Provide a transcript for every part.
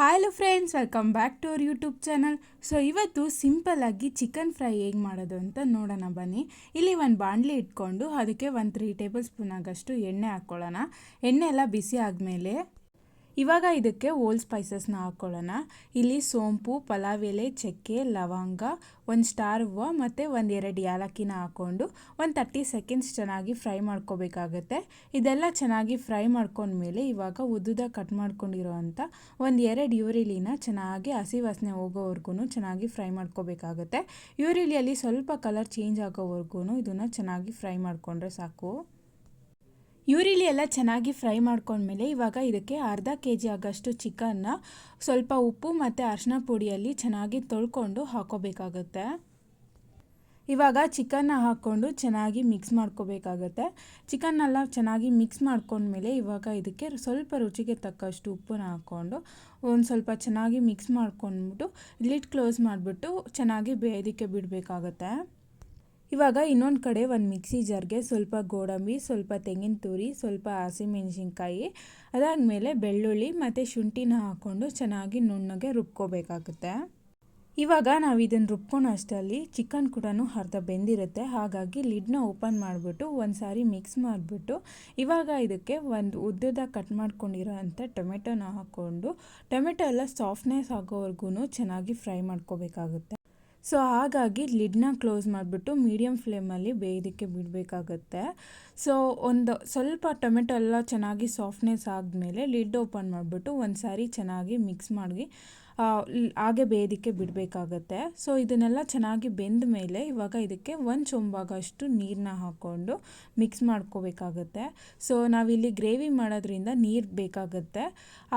Hello friends welcome back to our YouTube channel so ಇವತ್ತು ಸಿಂಪಲ್ಲಾಗಿ chicken fry ಹೇಗೆ ಮಾಡೋದು ಅಂತ ನೋಡೋಣ ಬನ್ನಿ. ಇಲ್ಲಿ ಒಂದು ಬಾಣಲಿ ಇಟ್ಕೊಂಡು ಅದಕ್ಕೆ ಒಂದು ತ್ರೀ ಟೇಬಲ್ ಸ್ಪೂನ್ ಆಗಷ್ಟು ಎಣ್ಣೆ ಹಾಕ್ಕೊಳ್ಳೋಣ. ಎಣ್ಣೆ ಎಲ್ಲ ಬಿಸಿ ಆದಮೇಲೆ ಇವಾಗ ಇದಕ್ಕೆ ಓಲ್ ಸ್ಪೈಸಸ್ನ ಹಾಕ್ಕೊಳ್ಳೋಣ ಇಲ್ಲಿ ಸೋಂಪು ಪಲಾವ್ ಎಲೆ ಚಕ್ಕೆ, ಲವಂಗ, ಒಂದು ಸ್ಟಾರ್ ಹೂವು ಮತ್ತು ಒಂದು ಎರಡು ಏಲಕ್ಕಿನ ಹಾಕ್ಕೊಂಡು ಒಂದು ತರ್ಟಿ ಸೆಕೆಂಡ್ಸ್ ಚೆನ್ನಾಗಿ ಫ್ರೈ ಮಾಡ್ಕೋಬೇಕಾಗತ್ತೆ. ಇದೆಲ್ಲ ಚೆನ್ನಾಗಿ ಫ್ರೈ ಮಾಡ್ಕೊಂಡ್ಮೇಲೆ ಇವಾಗ ಉದ್ದುದ ಕಟ್ ಮಾಡ್ಕೊಂಡಿರೋ ಅಂಥ ಒಂದು ಎರಡು ಈರುಳ್ಳಿನ ಚೆನ್ನಾಗಿ ಹಸಿ ವಾಸನೆ ಹೋಗೋವರೆಗೂ ಚೆನ್ನಾಗಿ ಫ್ರೈ ಮಾಡ್ಕೋಬೇಕಾಗತ್ತೆ. ಈರುಳ್ಳಿಯಲ್ಲಿ ಸ್ವಲ್ಪ ಕಲರ್ ಚೇಂಜ್ ಆಗೋವರೆಗೂ ಇದನ್ನು ಚೆನ್ನಾಗಿ ಫ್ರೈ ಮಾಡಿಕೊಂಡ್ರೆ ಸಾಕು. ಈರುಳ್ಳಿ ಎಲ್ಲ ಚೆನ್ನಾಗಿ ಫ್ರೈ ಮಾಡ್ಕೊಂಡ್ಮೇಲೆ ಇವಾಗ ಇದಕ್ಕೆ ಅರ್ಧ ಕೆ ಜಿ ಆಗಷ್ಟು ಚಿಕನ್ನ, ಸ್ವಲ್ಪ ಉಪ್ಪು ಮತ್ತು ಅರಿಶಿನ ಪುಡಿಯಲ್ಲಿ ಚೆನ್ನಾಗಿ ತೊಳ್ಕೊಂಡು ಹಾಕೋಬೇಕಾಗುತ್ತೆ. ಇವಾಗ ಚಿಕನ್ನ ಹಾಕ್ಕೊಂಡು ಚೆನ್ನಾಗಿ ಮಿಕ್ಸ್ ಮಾಡ್ಕೋಬೇಕಾಗತ್ತೆ. ಚಿಕನ್ನೆಲ್ಲ ಚೆನ್ನಾಗಿ ಮಿಕ್ಸ್ ಮಾಡ್ಕೊಂಡ್ಮೇಲೆ ಇವಾಗ ಇದಕ್ಕೆ ಸ್ವಲ್ಪ ರುಚಿಗೆ ತಕ್ಕಷ್ಟು ಉಪ್ಪನ್ನ ಹಾಕ್ಕೊಂಡು ಒಂದು ಸ್ವಲ್ಪ ಚೆನ್ನಾಗಿ ಮಿಕ್ಸ್ ಮಾಡ್ಕೊಂಡ್ಬಿಟ್ಟು ಲಿಡ್ ಕ್ಲೋಸ್ ಮಾಡಿಬಿಟ್ಟು ಚೆನ್ನಾಗಿ ಬೇಯೋದಕ್ಕೆ ಬಿಡಬೇಕಾಗತ್ತೆ. ಇವಾಗ ಇನ್ನೊಂದು ಕಡೆ ಒಂದು ಮಿಕ್ಸಿ ಜಾರ್ಗೆ ಸ್ವಲ್ಪ ಗೋಡಂಬಿ, ಸ್ವಲ್ಪ ತೆಂಗಿನ ತುರಿ, ಸ್ವಲ್ಪ ಹಸಿಮೆಣಸಿನ್ಕಾಯಿ ಅದಾದಮೇಲೆ ಬೆಳ್ಳುಳ್ಳಿ ಮತ್ತು ಶುಂಠಿನ ಹಾಕ್ಕೊಂಡು ಚೆನ್ನಾಗಿ ನುಣ್ಣಗೆ ರುಬ್ಕೋಬೇಕಾಗುತ್ತೆ. ಇವಾಗ ನಾವು ಇದನ್ನು ರುಬ್ಕೊಂಡು ಅಷ್ಟರಲ್ಲಿ ಚಿಕನ್ ಕೂಡ ಅರ್ಧ ಬೆಂದಿರುತ್ತೆ. ಹಾಗಾಗಿ ಲಿಡ್ನ ಓಪನ್ ಮಾಡಿಬಿಟ್ಟು ಒಂದು ಸಾರಿ ಮಿಕ್ಸ್ ಮಾಡಿಬಿಟ್ಟು ಇವಾಗ ಇದಕ್ಕೆ ಒಂದು ಉದ್ದದ ಕಟ್ ಮಾಡ್ಕೊಂಡಿರೋ ಅಂಥ ಟೊಮೆಟೊನ ಹಾಕ್ಕೊಂಡು ಟೊಮೆಟೊ ಎಲ್ಲ ಸಾಫ್ಟ್ನೆಸ್ ಆಗೋವರೆಗೂ ಚೆನ್ನಾಗಿ ಫ್ರೈ ಮಾಡ್ಕೋಬೇಕಾಗುತ್ತೆ. ಸೊ ಹಾಗಾಗಿ ಲಿಡ್ನ ಕ್ಲೋಸ್ ಮಾಡಿಬಿಟ್ಟು ಮೀಡಿಯಮ್ ಫ್ಲೇಮಲ್ಲಿ ಬೇಯೋದಕ್ಕೆ ಬಿಡಬೇಕಾಗತ್ತೆ. ಸೊ ಒಂದು ಸ್ವಲ್ಪ ಟೊಮೆಟೊ ಎಲ್ಲ ಚೆನ್ನಾಗಿ ಸಾಫ್ಟ್ನೆಸ್ ಆದಮೇಲೆ ಲಿಡ್ ಓಪನ್ ಮಾಡಿಬಿಟ್ಟು ಒಂದು ಸಾರಿ ಚೆನ್ನಾಗಿ ಮಿಕ್ಸ್ ಮಾಡಿ ಹಾಗೆ ಬೇಯೋದಕ್ಕೆ ಬಿಡಬೇಕಾಗತ್ತೆ. ಸೊ ಇದನ್ನೆಲ್ಲ ಚೆನ್ನಾಗಿ ಬೆಂದ ಮೇಲೆ ಇವಾಗ ಇದಕ್ಕೆ ಒಂದು ಚೊಂಬಾಗಷ್ಟು ನೀರನ್ನ ಹಾಕ್ಕೊಂಡು ಮಿಕ್ಸ್ ಮಾಡ್ಕೋಬೇಕಾಗತ್ತೆ. ಸೊ ನಾವಿಲ್ಲಿ ಗ್ರೇವಿ ಮಾಡೋದ್ರಿಂದ ನೀರು ಬೇಕಾಗುತ್ತೆ.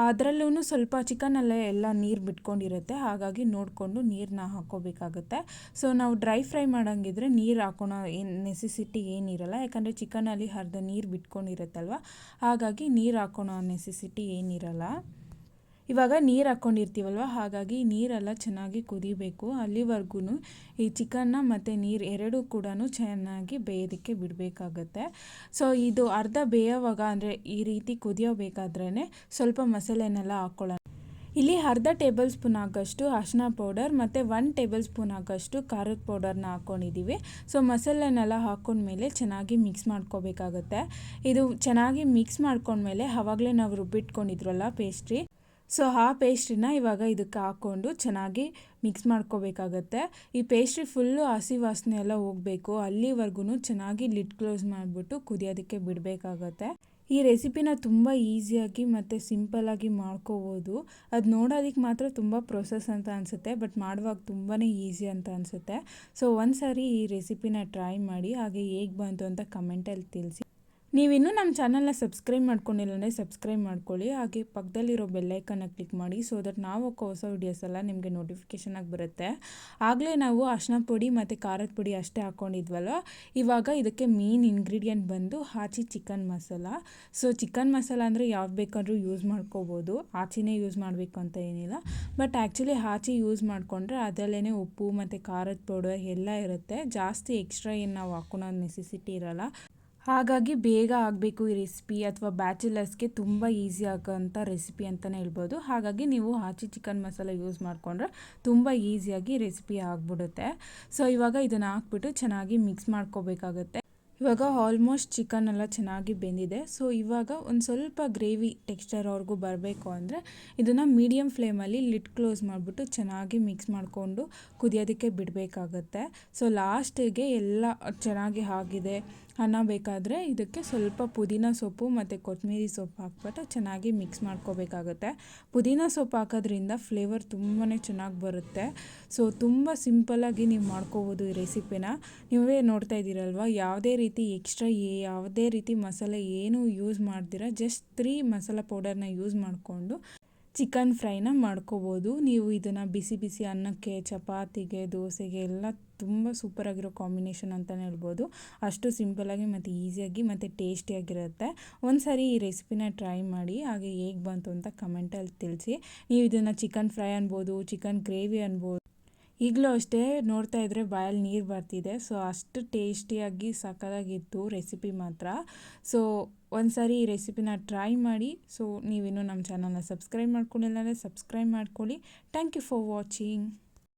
ಅದರಲ್ಲೂ ಸ್ವಲ್ಪ ಚಿಕನಲ್ಲೇ ಎಲ್ಲ ನೀರು ಬಿಟ್ಕೊಂಡಿರುತ್ತೆ. ಹಾಗಾಗಿ ನೋಡಿಕೊಂಡು ನೀರನ್ನ ಹಾಕ್ಕೋಬೇಕಾಗುತ್ತೆ ಸೊ ನಾವು ಡ್ರೈ ಫ್ರೈ ಮಾಡೋಂಗಿದ್ರೆ ನೀರು ಹಾಕೋಣ, ಏನು ನೆಸೆಸಿಟಿ ಏನಿರಲ್ಲ. ಯಾಕಂದರೆ ಚಿಕನಲ್ಲಿ ಅರ್ಧ ನೀರು ಬಿಟ್ಕೊಂಡಿರುತ್ತಲ್ವ? ಹಾಗಾಗಿ ನೀರು ಹಾಕೋಣ ನೆಸೆಸಿಟಿ ಏನಿರಲ್ಲ. ಇವಾಗ ನೀರು ಹಾಕ್ಕೊಂಡಿರ್ತೀವಲ್ವ ಹಾಗಾಗಿ ನೀರೆಲ್ಲ ಚೆನ್ನಾಗಿ ಕುದಿಬೇಕು. ಅಲ್ಲಿವರೆಗೂ ಈ ಚಿಕನ್ನ ಮತ್ತು ನೀರು ಎರಡೂ ಕೂಡ ಚೆನ್ನಾಗಿ ಬೇಯೋದಕ್ಕೆ ಬಿಡಬೇಕಾಗತ್ತೆ. ಸೊ ಇದು ಅರ್ಧ ಬೇಯೋವಾಗ ಅಂದರೆ ಈ ರೀತಿ ಕುದಿಯೋಬೇಕಾದ್ರೇ ಸ್ವಲ್ಪ ಮಸಾಲೆನೆಲ್ಲ ಹಾಕ್ಕೊಳ್ಳೋಣ ಇಲ್ಲಿ ಅರ್ಧ ಟೇಬಲ್ ಸ್ಪೂನ್ ಆಗಷ್ಟು ಅರಿಶಿನ ಪೌಡರ್ ಮತ್ತು ಒನ್ ಟೇಬಲ್ ಸ್ಪೂನ್ ಆಗಷ್ಟು ಖಾರದ ಪೌಡರ್ನ ಹಾಕ್ಕೊಂಡಿದ್ದೀವಿ ಸೊ ಮಸಾಲೆನೆಲ್ಲ ಹಾಕ್ಕೊಂಡ್ಮೇಲೆ ಚೆನ್ನಾಗಿ ಮಿಕ್ಸ್ ಮಾಡ್ಕೋಬೇಕಾಗುತ್ತೆ. ಇದು ಚೆನ್ನಾಗಿ ಮಿಕ್ಸ್ ಮಾಡ್ಕೊಂಡ್ಮೇಲೆ ಆವಾಗಲೇ ನಾವು ರುಬ್ಬಿಟ್ಕೊಂಡಿದ್ರಲ್ಲ ಪೇಸ್ಟ್ರಿ ಸೊ ಆ ಪೇಸ್ಟ್ರಿನ ಇವಾಗ ಇದಕ್ಕೆ ಹಾಕ್ಕೊಂಡು ಚೆನ್ನಾಗಿ ಮಿಕ್ಸ್ ಮಾಡ್ಕೋಬೇಕಾಗತ್ತೆ. ಈ ಪೇಸ್ಟ್ರಿ ಫುಲ್ಲು ಹಸಿ ವಾಸನೆ ಎಲ್ಲ ಹೋಗಬೇಕು. ಅಲ್ಲಿವರೆಗೂ ಚೆನ್ನಾಗಿ ಲಿಡ್ ಕ್ಲೋಸ್ ಮಾಡಿಬಿಟ್ಟು ಕುದಿಯೋದಕ್ಕೆ ಬಿಡಬೇಕಾಗತ್ತೆ. ಈ ರೆಸಿಪಿನ ತುಂಬ ಈಸಿಯಾಗಿ ಮತ್ತು ಸಿಂಪಲ್ಲಾಗಿ ಮಾಡ್ಕೋಬೋದು. ಅದು ನೋಡೋದಕ್ಕೆ ಮಾತ್ರ ತುಂಬ ಪ್ರೊಸೆಸ್ ಅಂತ ಅನಿಸುತ್ತೆ, ಬಟ್ ಮಾಡುವಾಗ ತುಂಬಾ ಈಸಿ ಅಂತ ಅನಿಸುತ್ತೆ. ಸೊ ಒಂದು ಸಾರಿ ಈ ರೆಸಿಪಿನ ಟ್ರೈ ಮಾಡಿ, ಹಾಗೆ ಹೇಗೆ ಬಂತು ಅಂತ ಕಮೆಂಟಲ್ಲಿ ತಿಳಿಸಿ. ನೀವಿನ್ನೂ ನಮ್ಮ ಚಾನಲ್ನ ಸಬ್ಸ್ಕ್ರೈಬ್ ಮಾಡ್ಕೊಂಡಿಲ್ಲ ಅಂದರೆ ಸಬ್ಸ್ಕ್ರೈಬ್ ಮಾಡ್ಕೊಳ್ಳಿ. ಹಾಗೆ ಪಕ್ಕದಲ್ಲಿರೋ ಬೆಲ್ಲೈಕನ್ನ ಕ್ಲಿಕ್ ಮಾಡಿ ಸೊ ದಟ್ ನಾವು ಹಾಕೋ ಹೊಸ ವೀಡಿಯೋಸ್ ಎಲ್ಲ ನಿಮಗೆ ನೋಟಿಫಿಕೇಷನ್ ಆಗಿ ಬರುತ್ತೆ. ಆಗಲೇ ನಾವು ಅರ್ಶಿನ ಪುಡಿ ಮತ್ತು ಖಾರದ ಪುಡಿ ಅಷ್ಟೇ ಹಾಕ್ಕೊಂಡಿದ್ವಲ್ಲ ಇವಾಗ ಇದಕ್ಕೆ ಮೇನ್ ಇಂಗ್ರೀಡಿಯೆಂಟ್ ಬಂದು Aachi chicken masala. So chicken masala ಅಂದರೆ ಯಾವ್ದು ಬೇಕಾದರೂ ಯೂಸ್ ಮಾಡ್ಕೋಬೋದು. ಆಚಿನೇ ಯೂಸ್ ಮಾಡಬೇಕು ಅಂತ ಏನಿಲ್ಲ. ಬಟ್ ಆ್ಯಕ್ಚುಲಿ ಆಚಿ ಯೂಸ್ ಮಾಡಿಕೊಂಡ್ರೆ ಅದರಲ್ಲೇ ಉಪ್ಪು ಮತ್ತು ಖಾರದ ಪೌಡರ್ ಎಲ್ಲ ಇರುತ್ತೆ. ಜಾಸ್ತಿ ಎಕ್ಸ್ಟ್ರಾ ಏನು ನಾವು ಹಾಕೊಳೋ ನೆಸೆಸಿಟಿ ಇರಲ್ಲ. ಹಾಗಾಗಿ ಬೇಗ ಆಗಬೇಕು ಈ ರೆಸಿಪಿ ಅಥವಾ ಬ್ಯಾಚುಲರ್ಸ್ಗೆ ತುಂಬ ಈಸಿ ಆಗೋಂಥ ರೆಸಿಪಿ ಅಂತಲೇ ಹೇಳ್ಬೋದು. ಹಾಗಾಗಿ ನೀವು ಆಚಿ ಚಿಕನ್ ಮಸಾಲ ಯೂಸ್ ಮಾಡಿಕೊಂಡ್ರೆ ತುಂಬ ಈಸಿಯಾಗಿ ರೆಸಿಪಿ ಆಗಿಬಿಡುತ್ತೆ. ಸೊ, ಇವಾಗ ಇದನ್ನು ಹಾಕ್ಬಿಟ್ಟು ಚೆನ್ನಾಗಿ ಮಿಕ್ಸ್ ಮಾಡ್ಕೋಬೇಕಾಗುತ್ತೆ. ಇವಾಗ ಆಲ್ಮೋಸ್ಟ್ ಚಿಕನ್ ಎಲ್ಲ ಚೆನ್ನಾಗಿ ಬೆಂದಿದೆ. ಸೊ, ಇವಾಗ ಒಂದು ಸ್ವಲ್ಪ ಗ್ರೇವಿ ಟೆಕ್ಸ್ಚರ್ ಅವ್ರಿಗೂ ಬರಬೇಕು ಅಂದರೆ ಇದನ್ನು ಮೀಡಿಯಮ್ ಫ್ಲೇಮಲ್ಲಿ ಲಿಟ್ ಕ್ಲೋಸ್ ಮಾಡಿಬಿಟ್ಟು ಚೆನ್ನಾಗಿ ಮಿಕ್ಸ್ ಮಾಡಿಕೊಂಡು ಕುದಿಯೋದಕ್ಕೆ ಬಿಡಬೇಕಾಗತ್ತೆ. ಸೊ, ಲಾಸ್ಟಿಗೆ ಎಲ್ಲ ಚೆನ್ನಾಗಿ ಆಗಿದೆ. ಅನ್ನ ಬೇಕಾದರೆ ಇದಕ್ಕೆ ಸ್ವಲ್ಪ ಪುದೀನ ಸೊಪ್ಪು ಮತ್ತು ಕೊತ್ತಂಬರಿ ಸೊಪ್ಪು ಹಾಕ್ಬಿಟ್ಟು ಚೆನ್ನಾಗಿ ಮಿಕ್ಸ್ ಮಾಡ್ಕೋಬೇಕಾಗುತ್ತೆ. ಪುದೀನ ಸೊಪ್ಪು ಹಾಕೋದ್ರಿಂದ ಫ್ಲೇವರ್ ತುಂಬಾ ಚೆನ್ನಾಗಿ ಬರುತ್ತೆ. ಸೊ ತುಂಬ ಸಿಂಪಲ್ಲಾಗಿ ನೀವು ಮಾಡ್ಕೋಬೋದು ಈ ರೆಸಿಪಿನ ನೀವೇ ನೋಡ್ತಾ ಇದ್ದೀರಲ್ವ, ಯಾವುದೇ ರೀತಿ ಎಕ್ಸ್ಟ್ರಾ ಯಾವುದೇ ರೀತಿ ಮಸಾಲೆ ಏನೂ ಯೂಸ್ ಮಾಡ್ದಿರ ಜಸ್ಟ್ ತ್ರೀ ಮಸಾಲೆ ಪೌಡರ್ನ ಯೂಸ್ ಮಾಡಿಕೊಂಡು ಚಿಕನ್ ಫ್ರೈನ ಮಾಡ್ಕೋಬೋದು. ನೀವು ಇದನ್ನು ಬಿಸಿ ಬಿಸಿ ಅನ್ನಕ್ಕೆ, ಚಪಾತಿಗೆ, ದೋಸೆಗೆ ಎಲ್ಲ ತುಂಬ ಸೂಪರಾಗಿರೋ ಕಾಂಬಿನೇಷನ್ ಅಂತಲೇ ಹೇಳ್ಬೋದು. ಅಷ್ಟು ಸಿಂಪಲಾಗಿ ಮತ್ತು ಈಸಿಯಾಗಿ ಮತ್ತು ಟೇಸ್ಟಿಯಾಗಿರುತ್ತೆ ಒಂದು ಸಾರಿ ಈ ರೆಸಿಪಿನ ಟ್ರೈ ಮಾಡಿ, ಹಾಗೆ ಹೇಗೆ ಬಂತು ಅಂತ ಕಮೆಂಟಲ್ಲಿ ತಿಳಿಸಿ. ನೀವು ಇದನ್ನು ಚಿಕನ್ ಫ್ರೈ ಅನ್ಬೋದು ಚಿಕನ್ ಗ್ರೇವಿ ಅನ್ಬೋದು ಈಗಲೂ ಅಷ್ಟೇ ನೋಡ್ತಾ ಇದ್ದರೆ ಬಾಯಲ್ಲಿ ನೀರು ಬರ್ತಿದೆ. ಸೊ, ಅಷ್ಟು ಟೇಸ್ಟಿಯಾಗಿ ಸಕ್ಕದಾಗಿತ್ತು ರೆಸಿಪಿ ಮಾತ್ರ. ಸೊ ಒಂದು ಸಾರಿ ಈ ರೆಸಿಪಿನ ಟ್ರೈ ಮಾಡಿ. ಸೊ, ನೀವಿನ್ನೂ ನಮ್ಮ ಚಾನಲ್ನ ಸಬ್ಸ್ಕ್ರೈಬ್ ಮಾಡ್ಕೊಂಡಿಲ್ಲ ಅಂದರೆ ಸಬ್ಸ್ಕ್ರೈಬ್ ಮಾಡ್ಕೊಳ್ಳಿ. Thank you for watching.